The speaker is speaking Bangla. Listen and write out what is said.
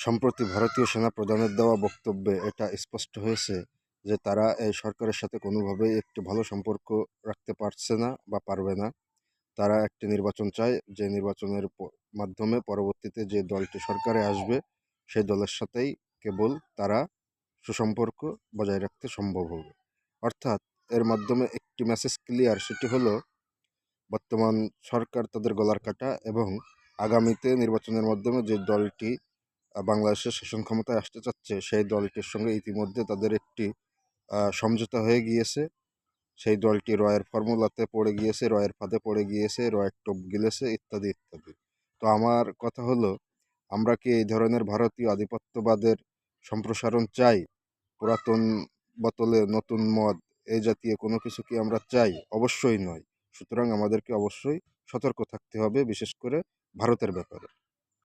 সম্প্রতি ভারতীয় সেনা প্রধানের দেওয়া বক্তব্যে এটা স্পষ্ট হয়েছে যে তারা এই সরকারের সাথে কোনোভাবেই একটি ভালো সম্পর্ক রাখতে পারছে না বা পারবে না। তারা একটি নির্বাচন চায়, যে নির্বাচনের মাধ্যমে পরবর্তীতে যে দলটি সরকারে আসবে, সেই দলের সাথেই কেবল তারা সুসম্পর্ক বজায় রাখতে সম্ভব হবে। অর্থাৎ এর মাধ্যমে একটি মেসেজ ক্লিয়ার সেটি হলো, বর্তমান সরকার তাদের গলার কাটা এবং আগামীতে নির্বাচনের মাধ্যমে যে দলটি বাংলাদেশের শাসন ক্ষমতায় আসতে চাচ্ছে, সেই দলটির সঙ্গে ইতিমধ্যে তাদের একটি সমঝোতা হয়ে গিয়েছে। সেই দলটি রয়ের ফর্মুলাতে পড়ে গিয়েছে, রয়ের ফাঁদে পড়ে গিয়েছে, রয়ের টোপ গিলেছে, ইত্যাদি ইত্যাদি। তো আমার কথা হলো, আমরা কি এই ধরনের ভারতীয় আধিপত্যবাদের সম্প্রসারণ চাই? পুরাতন বোতলে নতুন মদ এই জাতীয় কোনো কিছু কি আমরা চাই? অবশ্যই নয়। সুতরাং আমাদেরকে অবশ্যই সতর্ক থাকতে হবে, বিশেষ করে ভারতের ব্যাপারে।